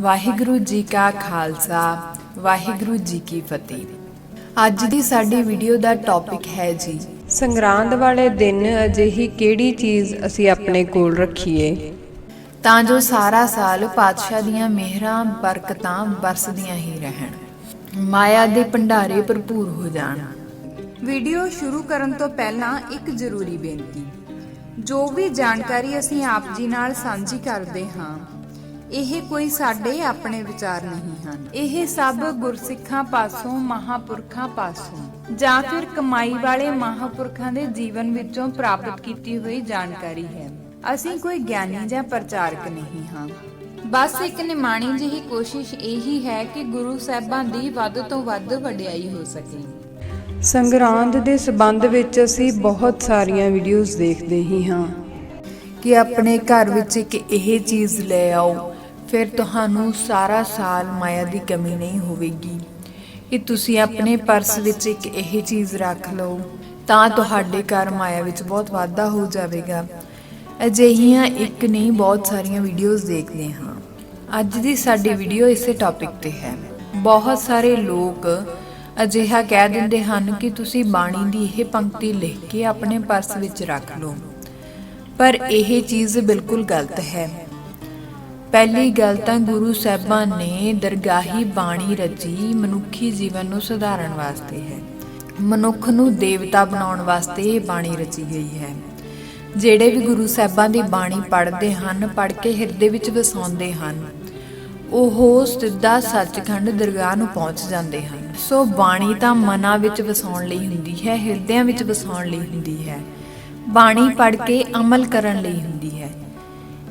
ਵਾਹਿਗੁਰੂ ਜੀ ਕਾ ਖਾਲਸਾ, ਵਾਹਿਗੁਰੂ ਜੀ ਕੀ ਫਤਿਹ। ਅੱਜ ਦੀ ਸਾਡੀ ਵੀਡੀਓ ਦਾ ਟੌਪਿਕ ਹੈ ਜੀ, ਸੰਗਰਾਂਦ ਵਾਲੇ ਦਿਨ ਅਜਿਹੀ ਕਿਹੜੀ ਚੀਜ਼ ਅਸੀਂ ਆਪਣੇ ਕੋਲ ਰੱਖੀਏ? ਤਾਂ ਜੋ ਸਾਰਾ ਸਾਲ ਪਾਤਸ਼ਾਹ ਦੀਆਂ ਮਿਹਰਾਂ, ਬਰਕਤਾਂ ਵਰਸਦੀਆਂ ਹੀ ਰਹਿਣ। ਮਾਇਆ ਦੇ ਭੰਡਾਰੇ ਭਰਪੂਰ ਹੋ ਜਾਣ। ਵੀਡੀਓ ਸ਼ੁਰੂ ਕਰਨ ਤੋਂ ਪਹਿਲਾਂ ਇੱਕ ਜ਼ਰੂਰੀ ਬੇਨਤੀ। ਜੋ ਵੀ ਜਾਣਕਾਰੀ ਅਸੀਂ ਆਪ ਜੀ ਨਾਲ ਸਾਂਝੀ ਕਰਦੇ ਹਾਂ ਇਹ ਕੋਈ ਸਾਡੇ ਆਪਣੇ ਵਿਚਾਰ ਨਹੀਂ ਹਨ ਇਹ ਸਭ ਗੁਰਸਿੱਖਾਂ ਪਾਸੋਂ ਮਹਾਪੁਰਖਾਂ ਪਾਸੋਂ ਜਾਂ ਫਿਰ ਕਮਾਈ ਵਾਲੇ ਮਹਾਪੁਰਖਾਂ ਦੇ ਜੀਵਨ ਵਿੱਚੋਂ ਪ੍ਰਾਪਤ ਕੀਤੀ ਹੋਈ ਜਾਣਕਾਰੀ ਹੈ। ਅਸੀਂ ਕੋਈ ਗਿਆਨੀ ਜਾਂ ਪ੍ਰਚਾਰਕ ਨਹੀਂ ਹਾਂ। ਬਸ ਇੱਕ ਨਿਮਾਣੀ ਜਿਹੀ ਕੋਸ਼ਿਸ਼ ਇਹੀ ਹੈ ਕਿ ਗੁਰੂ ਸਾਹਿਬਾਂ ਦੀ ਵੱਧ ਤੋਂ ਵੱਧ ਵਡਿਆਈ ਹੋ ਸਕੇ। ਸੰਗਰਾਂਦ ਦੇ ਸਬੰਧ ਵਿੱਚ ਅਸੀਂ ਬਹੁਤ ਸਾਰੀਆਂ ਵੀਡੀਓਜ਼ ਦੇਖਦੇ ਹੀ ਹਾਂ। ਕਿ ਆਪਣੇ ਘਰ ਵਿੱਚ ਇੱਕ ਇਹ ਚੀਜ਼ ਲੈ ਆਓ। ਫਿਰ ਤੁਹਾਨੂੰ ਸਾਰਾ ਸਾਲ ਮਾਇਆ ਦੀ ਕਮੀ ਨਹੀਂ ਹੋਵੇਗੀ। ਕਿ ਤੁਸੀਂ ਆਪਣੇ ਪਰਸ ਵਿੱਚ ਇੱਕ ਇਹ ਚੀਜ਼ ਰੱਖ ਲਓ, ਤਾਂ ਤੁਹਾਡੇ ਘਰ ਮਾਇਆ ਵਿੱਚ ਬਹੁਤ ਵਾਧਾ ਹੋ ਜਾਵੇਗਾ। ਅਜਿਹੀਆਂ ਇੱਕ ਨਹੀਂ, ਬਹੁਤ ਸਾਰੀਆਂ ਵੀਡੀਓਜ਼ ਦੇਖਦੇ ਹਾਂ। ਅੱਜ ਦੀ ਸਾਡੀ ਵੀਡੀਓ ਇਸੇ ਟੌਪਿਕ ਤੇ ਹੈ। ਬਹੁਤ ਸਾਰੇ ਲੋਕ ਅਜਿਹਾ ਕਹਿ ਦਿੰਦੇ ਹਨ ਕਿ ਤੁਸੀਂ ਬਾਣੀ ਦੀ ਇਹ ਪੰਕਤੀ ਲਿਖ ਕੇ ਆਪਣੇ ਪਰਸ ਵਿੱਚ ਰੱਖ ਲਓ। ਪਰ ਇਹ ਚੀਜ਼ ਬਿਲਕੁਲ ਗਲਤ ਹੈ। ਪਹਿਲੀ ਗੱਲ ਤਾਂ ਗੁਰੂ ਸਾਹਿਬਾਂ ਨੇ ਦਰਗਾਹੀ ਬਾਣੀ ਰਚੀ ਮਨੁੱਖੀ ਜੀਵਨ ਨੂੰ ਸੁਧਾਰਨ ਵਾਸਤੇ ਹੈ। ਮਨੁੱਖ ਨੂੰ ਦੇਵਤਾ ਬਣਾਉਣ ਵਾਸਤੇ ਇਹ ਬਾਣੀ ਰਚੀ ਗਈ ਹੈ। ਜਿਹੜੇ ਵੀ ਗੁਰੂ ਸਾਹਿਬਾਂ ਦੀ ਬਾਣੀ ਪੜ੍ਹਦੇ ਹਨ, ਪੜ੍ਹ ਕੇ ਹਿਰਦੇ ਵਿੱਚ ਵਸਾਉਂਦੇ ਹਨ, ਉਹ ਸਿੱਧਾ ਸੱਚਖੰਡ ਦਰਗਾਹ ਨੂੰ ਪਹੁੰਚ ਜਾਂਦੇ ਹਨ। ਸੋ ਬਾਣੀ ਤਾਂ ਮਨਾਂ ਵਿੱਚ ਵਸਾਉਣ ਲਈ ਹੁੰਦੀ ਹੈ, ਹਿਰਦਿਆਂ ਵਿੱਚ ਵਸਾਉਣ ਲਈ ਹੁੰਦੀ ਹੈ। ਬਾਣੀ ਪੜ੍ਹ ਕੇ ਅਮਲ ਕਰਨ ਲਈ ਹੁੰਦੀ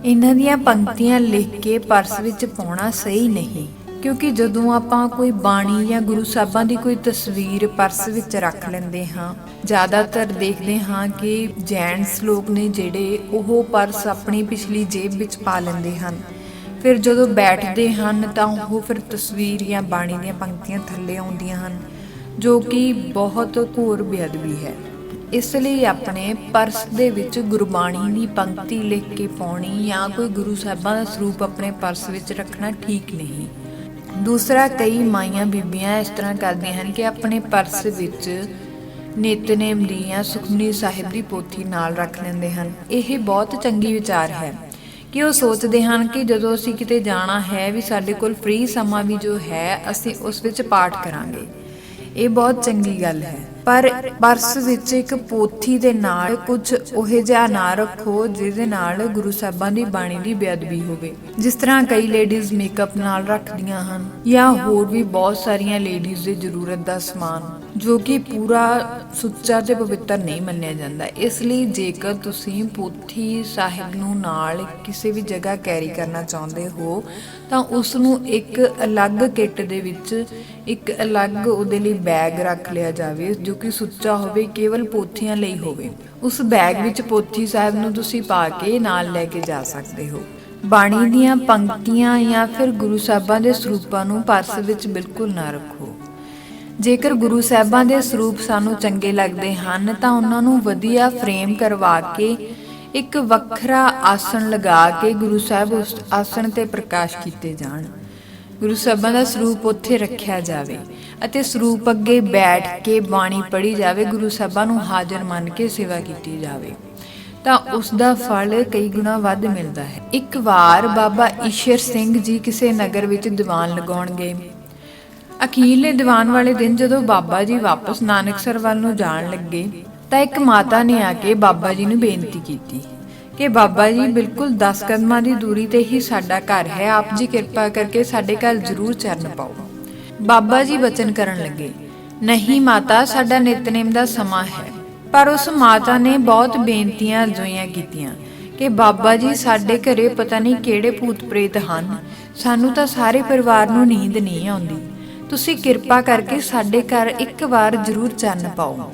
ਇਹਨਾਂ ਦੀਆਂ ਪੰਕਤੀਆਂ ਲਿਖ ਕੇ ਪਰਸ ਵਿੱਚ ਪਾਉਣਾ ਸਹੀ ਨਹੀਂ, ਕਿਉਂਕਿ ਜਦੋਂ ਆਪਾਂ ਕੋਈ ਬਾਣੀ ਜਾਂ ਗੁਰੂ ਸਾਹਿਬਾਂ ਦੀ ਕੋਈ ਤਸਵੀਰ ਪਰਸ ਵਿੱਚ ਰੱਖ ਲੈਂਦੇ ਹਾਂ, ਜ਼ਿਆਦਾਤਰ ਦੇਖਦੇ ਹਾਂ ਕਿ ਜੈਂਟਸ ਲੋਕ ਨੇ ਜਿਹੜੇ ਉਹ ਪਰਸ ਆਪਣੀ ਪਿਛਲੀ ਜੇਬ ਵਿੱਚ ਪਾ ਲੈਂਦੇ ਹਨ। ਫਿਰ ਜਦੋਂ ਬੈਠਦੇ ਹਨ ਤਾਂ ਉਹ ਫਿਰ ਤਸਵੀਰ ਜਾਂ ਬਾਣੀ ਦੀਆਂ ਪੰਕਤੀਆਂ ਥੱਲੇ ਆਉਂਦੀਆਂ ਹਨ, ਜੋ ਕਿ ਬਹੁਤ ਘੋਰ ਬੇਅਦਬੀ ਹੈ। ਇਸ ਲਈ ਆਪਣੇ ਪਰਸ ਦੇ ਵਿੱਚ ਗੁਰਬਾਣੀ ਦੀ ਪੰਕਤੀ ਲਿਖ ਕੇ ਪਾਉਣੀ ਜਾਂ ਕੋਈ ਗੁਰੂ ਸਾਹਿਬਾਂ ਦਾ ਸਰੂਪ ਆਪਣੇ ਪਰਸ ਵਿੱਚ ਰੱਖਣਾ ਠੀਕ ਨਹੀਂ। ਦੂਸਰਾ, ਕਈ ਮਾਈਆਂ ਬੀਬੀਆਂ ਇਸ ਤਰ੍ਹਾਂ ਕਰਦੀਆਂ ਹਨ ਕਿ ਆਪਣੇ ਪਰਸ ਵਿੱਚ ਨਿਤਨੇਮ ਦੀ ਜਾਂ ਸੁਖਮਨੀ ਸਾਹਿਬ ਦੀ ਪੋਥੀ ਨਾਲ ਰੱਖ ਲੈਂਦੇ ਹਨ। ਇਹ ਬਹੁਤ ਚੰਗੀ ਵਿਚਾਰ ਹੈ ਕਿ ਉਹ ਸੋਚਦੇ ਹਨ ਕਿ ਜਦੋਂ ਅਸੀਂ ਕਿਤੇ ਜਾਣਾ ਹੈ ਵੀ ਸਾਡੇ ਕੋਲ ਫ੍ਰੀ ਸਮਾਂ ਵੀ ਜੋ ਹੈ, ਅਸੀਂ ਉਸ ਵਿੱਚ ਪਾਠ ਕਰਾਂਗੇ। ਇਹ ਬਹੁਤ ਚੰਗੀ ਗੱਲ ਹੈ। ਪਰ ਪਰਸ ਵਿੱਚ ਇੱਕ ਪੋਥੀ ਦੇ ਨਾਲ ਕੁਝ ਉਹੇ ਜਿਹਾ ਨਾ ਰੱਖੋ ਜਿਹਦੇ ਨਾਲ ਗੁਰੂ ਸਾਹਿਬਾਂ ਦੀ ਬਾਣੀ ਦੀ ਬੇਅਦਬੀ ਹੋਵੇ। ਜਿਸ ਤਰ੍ਹਾਂ ਕਈ ਲੇਡੀਜ਼ ਮੇਕਅਪ ਨਾਲ ਰੱਖਦੀਆਂ ਹਨ ਜਾਂ ਹੋਰ ਵੀ ਬਹੁਤ ਸਾਰੀਆਂ ਲੇਡੀਜ਼ ਦੀ ਜ਼ਰੂਰਤ ਦਾ ਸਮਾਨ, ਜੋ ਕਿ ਪੂਰਾ ਸੁੱਚਾ ਤੇ ਪਵਿੱਤਰ ਨਹੀਂ ਮੰਨਿਆ ਜਾਂਦਾ। ਇਸ ਲਈ ਜੇਕਰ ਤੁਸੀਂ ਪੋਥੀ ਸਾਹਿਬ ਨੂੰ ਨਾਲ ਕਿਸੇ ਵੀ ਜਗ੍ਹਾ ਕੈਰੀ ਕਰਨਾ ਚਾਹੁੰਦੇ ਹੋ ਤਾਂ ਉਸ ਨੂੰ ਇੱਕ ਅਲੱਗ ਕਿੱਟ ਦੇ ਵਿੱਚ ਇੱਕ ਅਲੱਗ ਉਹਦੇ ਲਈ ਬੈਗ ਰੱਖ ਲਿਆ ਜਾਵੇ, ਜੋ ਕਿ ਸੁੱਚਾ ਹੋਵੇ, ਕੇਵਲ ਪੋਥੀਆਂ ਲਈ ਹੋਵੇ। ਉਸ ਬੈਗ ਵਿੱਚ ਪੋਥੀ ਸਾਹਿਬ ਨੂੰ ਤੁਸੀਂ ਪਾ ਕੇ ਨਾਲ ਲੈ ਕੇ ਜਾ ਸਕਦੇ ਹੋ। ਬਾਣੀ ਦੀਆਂ ਪੰਕਤੀਆਂ ਜਾਂ ਫਿਰ ਗੁਰੂ ਸਾਹਿਬਾਂ ਦੇ ਸਰੂਪਾਂ ਨੂੰ ਪਰਸ ਵਿੱਚ ਬਿਲਕੁਲ ਨਾ ਰੱਖੋ। ਜੇਕਰ ਗੁਰੂ ਸਾਹਿਬਾਂ ਦੇ ਸਰੂਪ ਸਾਨੂੰ ਚੰਗੇ ਲੱਗਦੇ ਹਨ, ਤਾਂ ਉਹਨਾਂ ਨੂੰ ਵਧੀਆ ਫਰੇਮ ਕਰਵਾ ਕੇ ਇੱਕ ਵੱਖਰਾ ਆਸਣ ਲਗਾ ਕੇ ਗੁਰੂ ਸਾਹਿਬ ਉਸ ਆਸਣ ਤੇ ਪ੍ਰਕਾਸ਼ ਕੀਤੇ ਜਾਣ। ਗੁਰੂ ਸਾਹਿਬਾਂ ਦਾ ਸਰੂਪ ਉੱਥੇ ਰੱਖਿਆ ਜਾਵੇ ਅਤੇ ਸਰੂਪ ਅੱਗੇ ਬੈਠ ਕੇ ਬਾਣੀ ਪੜ੍ਹੀ ਜਾਵੇ, ਗੁਰੂ ਸਾਹਿਬਾਂ ਨੂੰ ਹਾਜ਼ਰ ਮੰਨ ਕੇ ਸੇਵਾ ਕੀਤੀ ਜਾਵੇ। ਤਾਂ ਉਸ ਦਾ ਫਲ ਕਈ ਗੁਣਾ ਵੱਧ ਮਿਲਦਾ ਹੈ। ਇੱਕ ਵਾਰ ਬਾਬਾ ਈਸ਼ਰ ਸਿੰਘ ਜੀ ਕਿਸੇ ਨਗਰ ਵਿੱਚ ਦੀਵਾਨ ਲਗਾਉਣ ਗਏ। ਅਖੀਰਲੇ ਦੀਵਾਨ ਵਾਲੇ ਦਿਨ ਜਦੋਂ ਬਾਬਾ ਜੀ ਵਾਪਸ ਨਾਨਕਸਰ ਵੱਲ ਨੂੰ ਜਾਣ ਲੱਗੇ ਤਾਂ ਇੱਕ ਮਾਤਾ ਨੇ ਆ ਕੇ ਬਾਬਾ ਜੀ ਨੂੰ ਬੇਨਤੀ ਕੀਤੀ ਕਿ ਬਾਬਾ ਜੀ, ਬਿਲਕੁਲ 10 ਕਦਮਾਂ ਦੀ ਦੂਰੀ ਤੇ ਹੀ ਸਾਡਾ ਘਰ ਹੈ। ਆਪ ਜੀ ਕਿਰਪਾ ਕਰਕੇ ਸਾਡੇ ਘਰ ਜ਼ਰੂਰ ਚਰਨ ਪਾਓ। ਬਾਬਾ ਜੀ ਬਚਨ ਕਰਨ ਲੱਗੇ, ਨਹੀਂ ਮਾਤਾ, ਸਾਡਾ ਨਿਤਨੇਮ ਦਾ ਸਮਾਂ ਹੈ। ਪਰ ਉਸ ਮਾਤਾ ਨੇ ਬਹੁਤ ਬੇਨਤੀਆਂ ਅਰਜ਼ੋਈਆਂ ਕੀਤੀਆਂ ਕਿ ਬਾਬਾ ਜੀ, ਸਾਡੇ ਘਰੇ ਪਤਾ ਨਹੀਂ ਕਿਹੜੇ ਭੂਤ ਪ੍ਰੇਤ ਹਨ। ਸਾਨੂੰ ਤਾਂ ਸਾਰੇ ਪਰਿਵਾਰ ਨੂੰ ਨੀਂਦ ਨਹੀਂ ਆਉਂਦੀ। ਤੁਸੀਂ ਕਿਰਪਾ ਕਰਕੇ ਸਾਡੇ ਘਰ ਇੱਕ ਵਾਰ ਜ਼ਰੂਰ ਚੰਨ ਪਾਓ।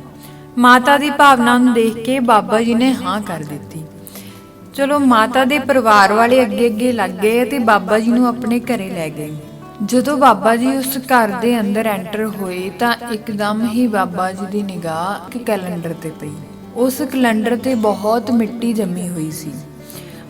ਮਾਤਾ ਦੀ ਭਾਵਨਾ ਨੂੰ ਦੇਖ ਕੇ ਬਾਬਾ ਜੀ ਨੇ ਹਾਂ ਕਰ ਦਿੱਤੀ। ਚਲੋ ਮਾਤਾ ਦੇ ਪਰਿਵਾਰ ਵਾਲੇ ਅੱਗੇ ਅੱਗੇ ਲੱਗ ਗਏ ਤੇ ਬਾਬਾ ਜੀ ਨੂੰ ਆਪਣੇ ਘਰੇ ਲੈ ਗਏ। ਜਦੋਂ ਬਾਬਾ ਜੀ ਉਸ ਘਰ ਦੇ ਅੰਦਰ ਐਂਟਰ ਹੋਏ ਤਾਂ ਇੱਕਦਮ ਹੀ ਬਾਬਾ ਜੀ ਦੀ ਨਿਗਾਹ ਇੱਕ ਕੈਲੰਡਰ ਤੇ ਪਈ। ਉਸ ਕੈਲੰਡਰ ਤੇ ਬਹੁਤ ਮਿੱਟੀ ਜੰਮੀ ਹੋਈ ਸੀ।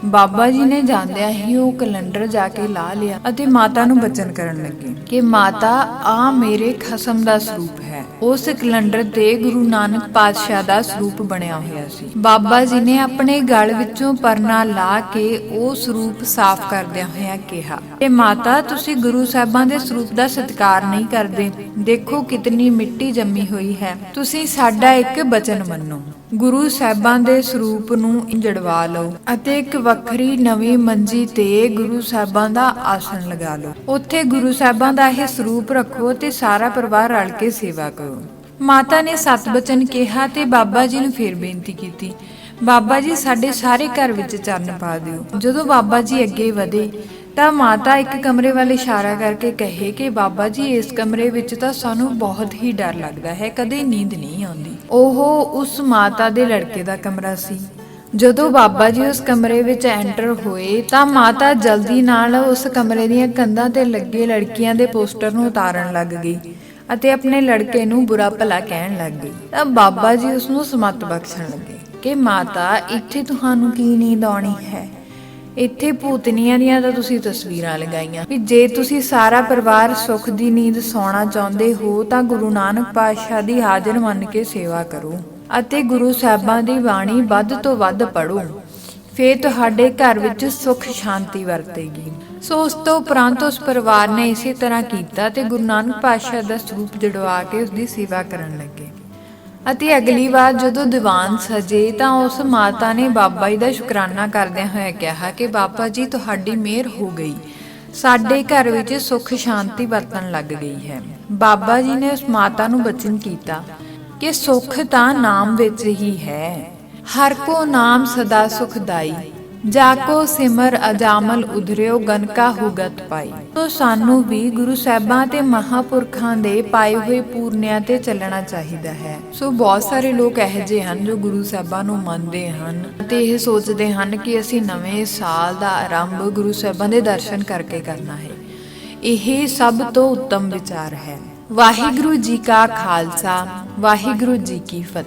ਬਾਬਾ ਜੀ ਨੇ ਜਾਂਦਿਆਂ ਹੀ ਉਹ ਕੈਲੰਡਰ ਜਾ ਕੇ ਲਾ ਲਿਆ ਅਤੇ ਮਾਤਾ ਨੂੰ ਬਚਨ ਕਰਨ ਲੱਗੇ ਕਿ ਮਾਤਾ, ਆ ਮੇਰੇ ਖਸਮ ਦਾ ਸਰੂਪ ਹੈ। ਉਸ ਕੈਲੰਡਰ ਤੇ ਗੁਰੂ ਨਾਨਕ ਪਾਤਸ਼ਾਹ ਦਾ ਸਰੂਪ ਬਣਿਆ ਹੋਇਆ ਸੀ। ਬਾਬਾ ਜੀ ਨੇ ਆਪਣੇ ਗਲ ਵਿੱਚੋਂ ਪਰਨਾ ਲਾ ਕੇ ਉਹ ਸਰੂਪ ਸਾਫ਼ ਕਰਦਿਆਂ ਹੋਇਆਂ ਕਿਹਾ ਕਿ ਮਾਤਾ, ਤੁਸੀਂ ਗੁਰੂ ਸਾਹਿਬਾਂ ਦੇ ਸਰੂਪ ਦਾ ਸਤਿਕਾਰ ਨਹੀਂ ਕਰਦੇ। ਦੇਖੋ ਕਿਤਨੀ ਮਿੱਟੀ ਜੰਮੀ ਹੋਈ ਹੈ। ਤੁਸੀਂ ਸਾਡਾ ਇੱਕ ਬਚਨ ਮੰਨੋ। ਗੁਰੂ ਸਾਹਿਬਾਂ ਦੇ ਸਰੂਪ ਨੂੰ ਜੜਵਾ ਲਓ ਅਤੇ ਇੱਕ ਵੱਖਰੀ ਨਵੀਂ ਮੰਜੀ ਤੇ ਗੁਰੂ ਸਾਹਿਬਾਂ ਦਾ ਆਸਣ ਲਗਾ ਲਓ। ਉੱਥੇ ਗੁਰੂ ਸਾਹਿਬਾਂ ਦਾ ਇਹ ਸਰੂਪ ਰੱਖੋ ਤੇ ਸਾਰਾ ਪਰਿਵਾਰ ਰਲ ਕੇ ਸੇਵਾ ਕਰੋ। ਮਾਤਾ ਨੇ ਸਤ ਬਚਨ ਕਿਹਾ ਤੇ ਬਾਬਾ ਜੀ ਨੂੰ ਫੇਰ ਬੇਨਤੀ ਕੀਤੀ, ਬਾਬਾ ਜੀ, ਸਾਡੇ ਸਾਰੇ ਘਰ ਵਿੱਚ ਚਰਨ ਪਾ ਦਿਓ। ਜਦੋਂ ਬਾਬਾ ਜੀ ਅੱਗੇ ਵਧੇ ਤਾਂ ਮਾਤਾ ਇੱਕ ਕਮਰੇ ਵੱਲ ਇਸ਼ਾਰਾ ਕਰਕੇ ਕਹੇ ਕਿ ਬਾਬਾ ਜੀ, ਇਸ ਕਮਰੇ ਵਿੱਚ ਤਾਂ ਸਾਨੂੰ ਬਹੁਤ ਹੀ ਡਰ ਲੱਗਦਾ ਹੈ, ਕਦੇ ਨੀਂਦ ਨਹੀਂ ਆਉਂਦੀ। ਉਹ ਉਸ ਮਾਤਾ ਦੇ ਲੜਕੇ ਦਾ ਕਮਰਾ ਸੀ। ਜਦੋਂ ਬਾਬਾ ਜੀ ਉਸ ਕਮਰੇ ਵਿੱਚ ਐਂਟਰ ਹੋਏ ਤਾਂ ਮਾਤਾ ਜਲਦੀ ਨਾਲ ਉਸ ਕਮਰੇ ਦੀਆਂ ਕੰਧਾਂ ਤੇ ਲੱਗੇ ਲੜਕੀਆਂ ਦੇ ਪੋਸਟਰ ਨੂੰ ਉਤਾਰਨ ਲੱਗ ਗਈ ਅਤੇ ਆਪਣੇ ਲੜਕੇ ਨੂੰ ਬੁਰਾ ਭਲਾ ਕਹਿਣ ਲੱਗ ਗਈ। ਤਾਂ ਬਾਬਾ ਜੀ ਉਸ ਨੂੰ ਸਮਤ ਬਖਸ਼ਣ ਲੱਗੇ ਕਿ ਮਾਤਾ, ਇੱਥੇ ਤੁਹਾਨੂੰ ਕੀ ਨੀਂਦ ਆਉਣੀ ਹੈ? ਇੱਥੇ ਭੂਤਨੀਆਂ ਦੀਆਂ ਤਾਂ ਤੁਸੀਂ ਤਸਵੀਰਾਂ ਲਗਾਈਆਂ। ਵੀ ਜੇ ਤੁਸੀਂ ਸਾਰਾ ਪਰਿਵਾਰ ਸੁੱਖ ਦੀ ਨੀਂਦ ਸੌਣਾ ਚਾਹੁੰਦੇ ਹੋ, ਤਾਂ ਗੁਰੂ ਨਾਨਕ ਪਾਤਸ਼ਾਹ ਦੀ ਹਾਜ਼ਰ ਮੰਨ ਕੇ ਸੇਵਾ ਕਰੋ ਅਤੇ ਗੁਰੂ ਸਾਹਿਬਾਂ ਦੀ ਬਾਣੀ ਵੱਧ ਤੋਂ ਵੱਧ ਪੜੋ ਫੇਰ ਤੁਹਾਡੇ ਘਰ ਵਿੱਚ ਸੁੱਖ ਸ਼ਾਂਤੀ ਵਰਤੇਗੀ। ਸੋ ਉਸ ਤੋਂ ਉਪਰੰਤ ਉਸ ਪਰਿਵਾਰ ਨੇ ਇਸੇ ਤਰ੍ਹਾਂ ਕੀਤਾ ਤੇ ਗੁਰੂ ਨਾਨਕ ਪਾਤਸ਼ਾਹ ਦਾ ਸਰੂਪ ਜੜਵਾ ਕੇ ਉਸ ਦੀ ਸੇਵਾ ਕਰਨ ਲੱਗੇ। ਅਤੇ ਅਗਲੀ ਵਾਰ ਜਦੋਂ ਦੀਵਾਨ ਸਜੇ ਤਾਂ ਉਸ ਮਾਤਾ ਨੇ ਬਾਬਾ ਜੀ ਦਾ ਸ਼ੁਕਰਾਨਾ ਕਰਦਿਆਂ ਹੋਇਆ ਕਿਹਾ ਕਿ ਬਾਬਾ ਜੀ, ਤੁਹਾਡੀ ਮਿਹਰ ਹੋ ਗਈ। ਸਾਡੇ ਘਰ ਵਿੱਚ ਸੁੱਖ ਸ਼ਾਂਤੀ ਵਰਤਣ ਲੱਗ ਗਈ ਹੈ। ਬਾਬਾ ਜੀ ਨੇ ਉਸ ਮਾਤਾ ਨੂੰ ਬਚਨ ਕੀਤਾ ਕਿ ਸੁੱਖ ਤਾਂ ਨਾਮ ਵਿੱਚ ਹੀ ਹੈ। ਹਰ ਕੋ ਨਾਮ ਸਦਾ ਸੁਖਦਾਈ। ਜਾਕੋ ਸਿਮਰ ਅਜਾਮਲ ਉਧਰਿਓ ਗਨਕਾ ਹੁਗਤ ਪਾਈ। ਤੋ ਸਾਨੂੰ ਵੀ ਗੁਰੂ ਸਾਹਿਬਾਂ ਤੇ ਮਹਾਪੁਰਖਾਂ ਦੇ ਪਾਏ ਹੋਏ ਪੂਰਨਿਆਂ ਤੇ ਚੱਲਣਾ ਚਾਹੀਦਾ ਹੈ। ਸੋ ਬਹੁਤ ਸਾਰੇ ਲੋਕ ਇਹੋ ਜਿਹੇ ਹਨ ਜੋ ਗੁਰੂ ਸਾਹਿਬਾਂ ਨੂੰ ਮੰਨਦੇ ਹਨ ਤੇ ਇਹ ਸੋਚਦੇ ਹਨ ਕਿ ਅਸੀਂ ਨਵੇਂ ਸਾਲ ਦਾ ਆਰੰਭ ਗੁਰੂ ਸਾਹਿਬਾਂ ਦੇ ਦਰਸ਼ਨ ਕਰਕੇ ਕਰਨਾ ਹੈ। ਇਹ ਸਭ ਤੋਂ ਉੱਤਮ ਵਿਚਾਰ ਹੈ। ਵਾਹਿਗੁਰੂ ਜੀ ਕਾ ਖਾਲਸਾ, ਵਾਹਿਗੁਰੂ ਜੀ ਕੀ ਫਤਿਹ।